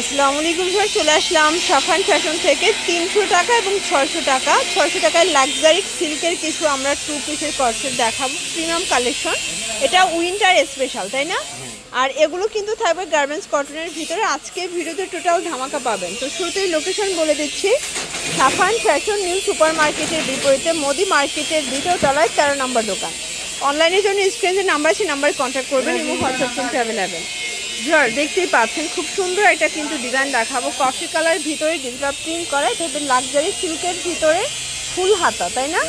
আসসালামু আলাইকুম স্যার চলে আসলাম সাফান ফ্যাশন থেকে। তিনশো টাকা এবং ছয়শো টাকা। ছয়শো টাকায় লাক্সারি সিল্কের কিছু আমরা টু পিসের কর্সেট দেখাবো প্রিমিয়াম কালেকশন এটা উইন্টার স্পেশাল তাই না? আর এগুলো কিন্তু থাকবে গার্মেন্টস কটনের ভিতরে। আজকে ভিডিওতে টোটাল ধামাকা পাবেন। তো শুরুতেই লোকেশন বলে দিচ্ছি। সাফান ফ্যাশন নিউ সুপার মার্কেটের বিপরীতে মোদি মার্কেটের দ্বিতীয় তলায় তেরো নম্বর দোকান। অনলাইনের জন্য স্ক্রিনে নাম্বার আছে নাম্বারে কন্ট্যাক্ট করবেন এবং হোয়াটসঅ্যাপ কিন্তু অ্যাভেলেবেল ঝড় দেখতেই পাচ্ছেন খুব সুন্দর একটা কিন্তু ডিজাইন দেখাবো। কফি কালার ভিতরে ডিজিটাল প্রিন্ট করা এটা লাক্সারি সিল্কের ভিতরে ফুল হাতা তাই না?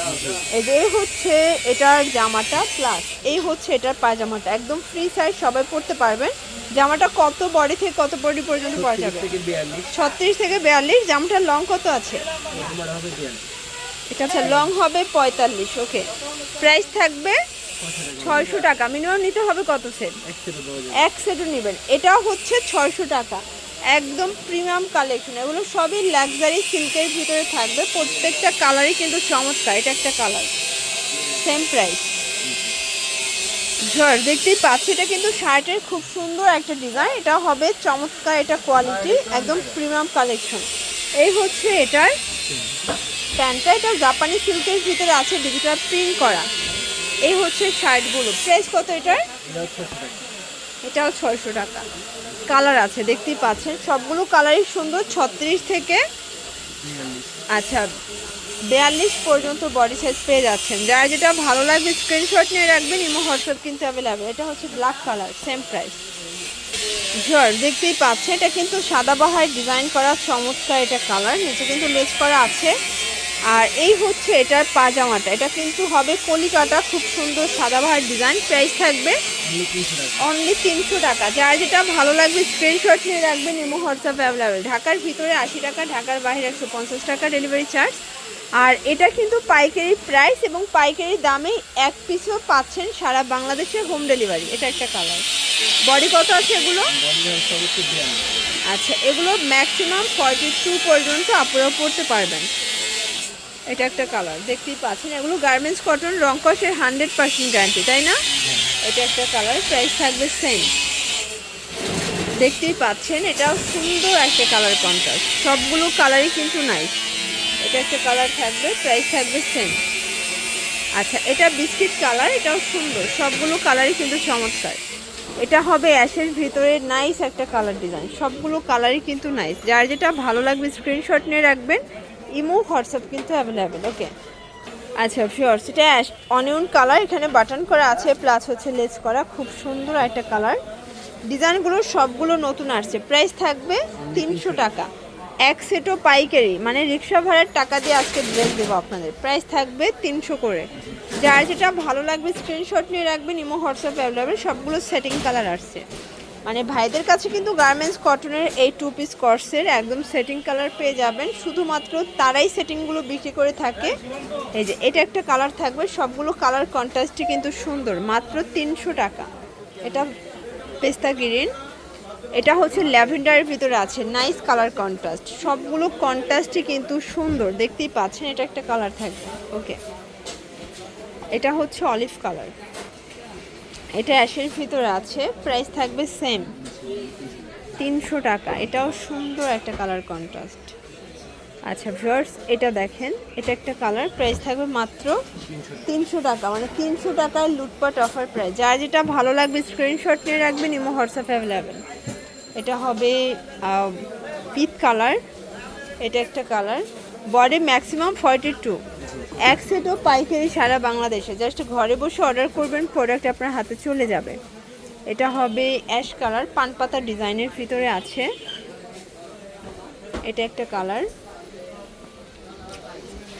এই যে হচ্ছে এটার জামাটা প্লাস এই হচ্ছে এটার পায়জামাটা একদম ফ্রি সাইজ সবাই পরতে পারবেন। জামাটা কত বডি থেকে কত বডি পর্যন্ত পরা যাবে? ছত্রিশ থেকে বিয়াল্লিশ জামাটার লং কত আছে? এটা আচ্ছা লং হবে পঁয়তাল্লিশ ওকে প্রাইস থাকবে ছয়শো টাকা। মিনিমাম নিতে হবে কত সেট এক সেটও নেবেন। এটাও হচ্ছে ছয়শো টাকা। একদম প্রিমিয়াম কালেকশন এগুলো সবই লাক্সারি সিল্কের ভিতরে থাকবে। প্রত্যেকটা কালারই কিন্তু চমৎকার। এটা একটা কালার সেম প্রাইস ঝড় দেখতেই পাচ্ছি এটা কিন্তু শার্টের খুব সুন্দর একটা ডিজাইন এটা হবে চমৎকার এটা কোয়ালিটি একদম প্রিমিয়াম কালেকশন এই হচ্ছে এটার প্যান্টটা এটা জাপানি সিল্কের ভিতরে আছে ডিজিটাল প্রিন্ট করা। এই হচ্ছে শার্টগুলো প্রাইস কত এটার? এটাও ছয়শো টাকা। কালার আছে দেখতেই পাচ্ছেন। সবগুলো কালারই সুন্দর ছত্রিশ থেকে আচ্ছা বিয়াল্লিশ পর্যন্ত বডি সাইজ পেয়ে যাচ্ছেন। যার যেটা ভালো লাগবে স্ক্রিনশট নিয়ে রাখবেন ইমো হোয়াটসঅ্যাপ কিন্তু অ্যাভেলেবেল এটা হচ্ছে ব্ল্যাক কালার সেম প্রাইস ঝড় দেখতেই পাচ্ছে এটা কিন্তু সাদাবাহার ডিজাইন করা চমৎকার এটা কালার নিচে কিন্তু লেস করা আছে। আর এই হচ্ছে এটার পাজামাটা। এটা কিন্তু হবে কলিকাটা খুব সুন্দর সাদাবাহার ডিজাইন প্রাইস থাকবে অনলি তিনশো টাকা। যার যেটা ভালো লাগবে স্ক্রিনশট নিয়ে রাখবেন ইমো হোয়াটসঅ্যাপ অ্যাভেলেবেল ঢাকার ভিতরে আশি টাকা, ঢাকার বাইরে একশো পঞ্চাশ টাকা ডেলিভারি চার্জ আর এটা কিন্তু পাইকারি প্রাইস এবং পাইকারি দামে এক পিসও পাচ্ছেন সারা বাংলাদেশে হোম ডেলিভারি এটা একটা কালার বডি কত আছে এগুলো? আচ্ছা এগুলো ম্যাক্সিমাম ফর্টি টু পর্যন্ত আপনারা পড়তে পারবেন। এটা একটা কালার দেখতেই পাচ্ছেন। এগুলো গার্মেন্টস কটন রংকসের হান্ড্রেড পার্সেন্ট গ্যারান্টি তাই না? এটা একটা কালার প্রাইস থাকবে সেম দেখতেই পাচ্ছেন, এটাও সুন্দর একটা কালার কন্ট্রাস্ট সবগুলো কালারই কিন্তু নাই এটা একটা কালার থাকবে প্রাইস থাকবে সেম আচ্ছা এটা বিস্কিট কালার এটাও সুন্দর। সবগুলো কালারই কিন্তু চমৎকার। এটা হবে অ্যাশের ভিতরে নাইস একটা কালার ডিজাইন সবগুলো কালারই কিন্তু নাইস যার যেটা ভালো লাগবে স্ক্রিনশট নিয়ে রাখবেন। ইমো, হোয়াটসঅ্যাপ কিন্তু অ্যাভেলেবেল ওকে আচ্ছা ফিওর্স এটা অনিয়ন কালার এখানে বাটন করা আছে প্লাস হচ্ছে লেস করা, খুব সুন্দর একটা কালার ডিজাইনগুলো সবগুলো নতুন আসছে প্রাইস থাকবে তিনশো টাকা। এক সেটও পাইকারি মানে রিক্সা ভাড়ার টাকা দিয়ে আজকে ড্রেস দেবো আপনাদের। প্রাইস থাকবে তিনশো করে। যার যেটা ভালো লাগবে স্ক্রিনশট নিয়ে রাখবেন, ইমো, হোয়াটসঅ্যাপ অ্যাভেলেবেল সবগুলো সেটিং কালার আসছে। মানে ভাইদের কাছে কিন্তু গার্মেন্টস কটনের এই টু পিস কর্সের একদম সেটিং কালার পেয়ে যাবেন। শুধুমাত্র তারাই সেটিংগুলো বিক্রি করে থাকে। এই যে, এটা একটা কালার থাকবে। সবগুলো কালার কন্ট্রাস্টই কিন্তু সুন্দর। মাত্র তিনশো টাকা। এটা পেস্তা গ্রিন। এটা হচ্ছে ল্যাভেন্ডারের ভিতরে আছে। নাইস কালার কন্ট্রাস্ট সবগুলো কন্ট্রাস্টই কিন্তু সুন্দর। দেখতেই পাচ্ছেন, এটা একটা কালার থাকবে। ওকে এটা হচ্ছে অলিভ কালার এটা অ্যাশের ভিতরে আছে। প্রাইস থাকবে সেম তিনশো টাকা। এটাও সুন্দর একটা কালার কন্ট্রাস্ট আচ্ছা ভিউয়ার্স এটা দেখেন। এটা একটা কালার প্রাইস থাকবে মাত্র তিনশো টাকা। মানে তিনশো টাকায় লুটপাট অফার প্রাইস যার যেটা ভালো লাগবে স্ক্রিনশট নিয়ে রাখবেন, ইমো হোয়াটসঅ্যাপ অ্যাভেলেবেল এটা হবে পিত কালার এটা একটা colour body maximum forty two এক সেটও পাইকারি সারা বাংলাদেশে। জাস্ট ঘরে বসে অর্ডার করবেন প্রোডাক্ট আপনার হাতে চলে যাবে। এটা হবে অ্যাশ কালার পান পাতা ডিজাইনের ভিতরে আছে। এটা একটা কালার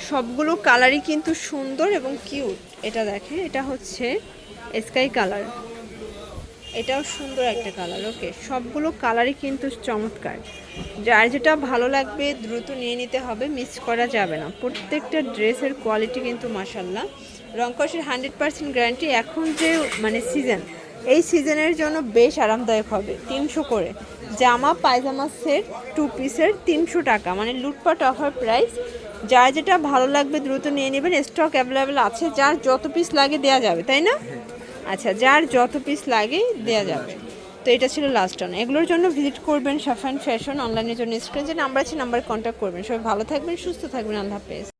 সবগুলো কালারই কিন্তু সুন্দর এবং কিউট এটা দেখে এটা হচ্ছে স্কাই কালার এটাও সুন্দর একটা কালার ওকে সবগুলো কালারই কিন্তু চমৎকার। যার যেটা ভালো লাগবে, দ্রুত নিয়ে নিতে হবে মিস করা যাবে না। প্রত্যেকটা ড্রেসের কোয়ালিটি কিন্তু মাসাল্লাহ রংকসের হান্ড্রেড পার্সেন্ট গ্যারান্টি এখন যে মানে সিজন এই সিজনের জন্য বেশ আরামদায়ক হবে, তিনশো করে। জামা পায়জামা সেট টু পিসের তিনশো টাকা মানে লুটপাট অফার প্রাইস যার যেটা ভালো লাগবে, দ্রুত নিয়ে নেবেন। স্টক অ্যাভেলেবেল আছে, যার যত পিস লাগে দেওয়া যাবে, তাই না? আচ্ছা যার যত পিস লাগে দেওয়া যাবে। তো এটা ছিল লাস্ট অন এগুলোর জন্য ভিজিট করবেন সাফান ফ্যাশন অনলাইনের জন্য। স্ক্রিন যে নাম্বার আছে নাম্বার কন্ট্যাক্ট করবেন। সবাই ভালো থাকবেন, সুস্থ থাকবেন। আল্লাহ হাফেজ।